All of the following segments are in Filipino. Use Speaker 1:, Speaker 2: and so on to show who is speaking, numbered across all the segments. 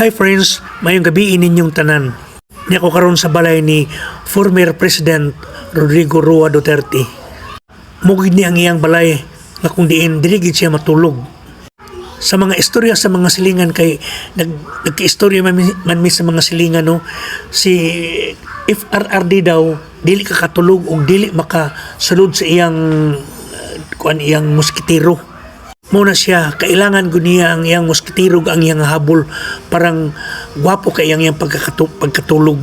Speaker 1: Hi friends, mayong gabi ninyong tanan. Niya ko karon sa balay ni former President Rodrigo Roa Duterte. Mugid ni ang iyang balay nga kung diin diligid siya matulog. Sa mga istorya sa mga silingan kay nag nagkaistorya man, man sa mga silingan no si if RRD daw dili ka katulog og dili makasulod sa iyang uh, kuan iyang moskitero muna siya kailangan gud niya ang iyang moskitero ang iyang habol. Parang gwapo kay ang iyang pagkakatu- pagkatulog.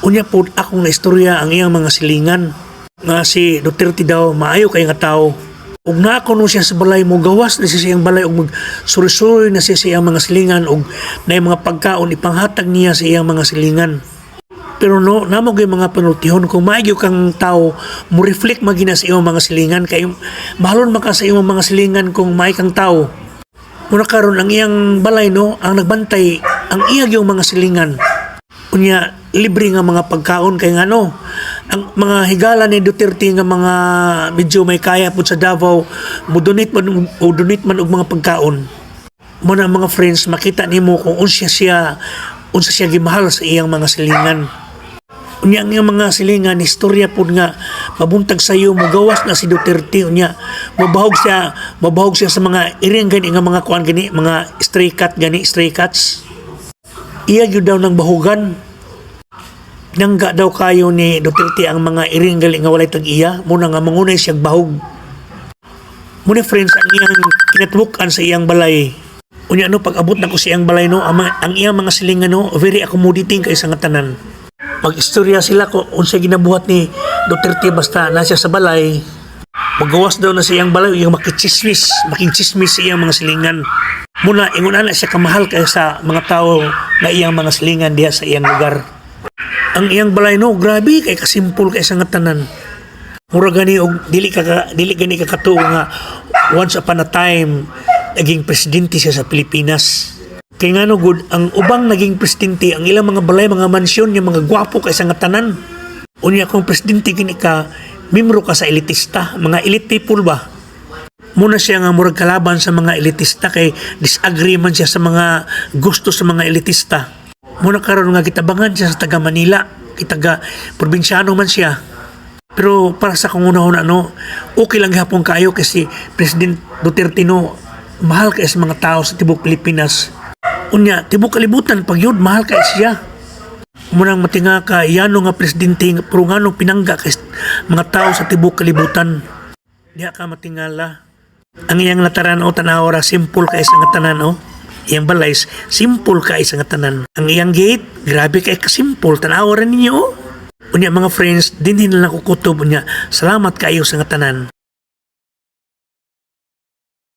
Speaker 1: Unya po akong naistorya ang iyang mga silingan. Nga si Duterte daw maayo kay nga tao. Ug na ako no siya sa balay mo gawas na siya sa balay ug magsuri-suri na siya sa iyang mga silingan ug na mga pagkaon ipanghatag niya sa iyang mga silingan pero no, namo gyud mga panultihon. Kung maayyo kang tao, mo reflect magina sa imong mga silingan. Kay mahalon maka sa imong mga silingan kung maay kang tao. Muna karon ang iyang balay no, ang nagbantay ang iyang yung mga silingan. Unya libre nga mga pagkaon. Kay nga no, ang mga higala ni Duterte nga mga medyo may kaya pud sa Davao, mo donate man o donate man og mga pagkaon. Mo na mga friends makita nimo kung unsa siya unsa siya gimahal sa iyang mga silingan unya iyang mga silingan istorya pud nga mabuntag sayo mo gawas na si Duterte unya mabahog siya mabahog siya sa mga iring gani nga mga kuan gani mga stray cat gani stray cats. Iya gyud daw nang bahugan. Nangga daw kayo ni Duterte ang mga iring gali nga walay tag-iya. Muna nga mangunay siya bahog. Muna friends, ang iyang kinatbukan sa iyang balay. Unya no, pag abot na ko sa iyang balay no, ang, ang iyang mga silingan no, very accommodating kay sa nga tanan. Mag-istorya sila ko unsa ginabuhat ni Duterte basta na siya sa balay. Magawas daw na sa iyang balay, yung makichismis, makichismis iyang mga silingan. Muna, ingon na siya kamahal kay sa mga tao na iyang mga silingan diha sa iyang lugar. Ang iyang balay no, grabe kay kasimpol kay sa tanan mura gani og dili ka- dili gani ka katuo nga once upon a time naging presidente siya sa Pilipinas kay ngano good ang ubang naging presidente ang ilang mga balay mga mansyon yung mga gwapo kay sa nga tanan. Unya kung presidente gini ka mimro ka sa elitista. Mga elite people ba? Muna siya nga murag kalaban sa mga elitista kay disagree man siya sa mga gusto sa mga elitista. Muna karon nga kitabangan siya sa taga Manila kitaga probinsyano man siya. Pero para sa kung una no, okay lang hapon kayo kasi President Duterte no, mahal kay sa mga tao sa tibok Pilipinas. Unya, tibok kalibutan, pag yun, mahal kay siya. Munang matinga ka, yano nga presidente, pero nga nung pinangga kay mga tao sa tibok kalibutan. Diya ka matingala. Ang iyang lataran o tanawara, simple kay sa nga tanan o. Iyang balay, simple kay sa nga tanan. Ang iyang gate, grabe kay ka-simple, tanawara ninyo o. Unya mga friends, dinhin lang ko kutob unya. Salamat kayo sa nga tanan.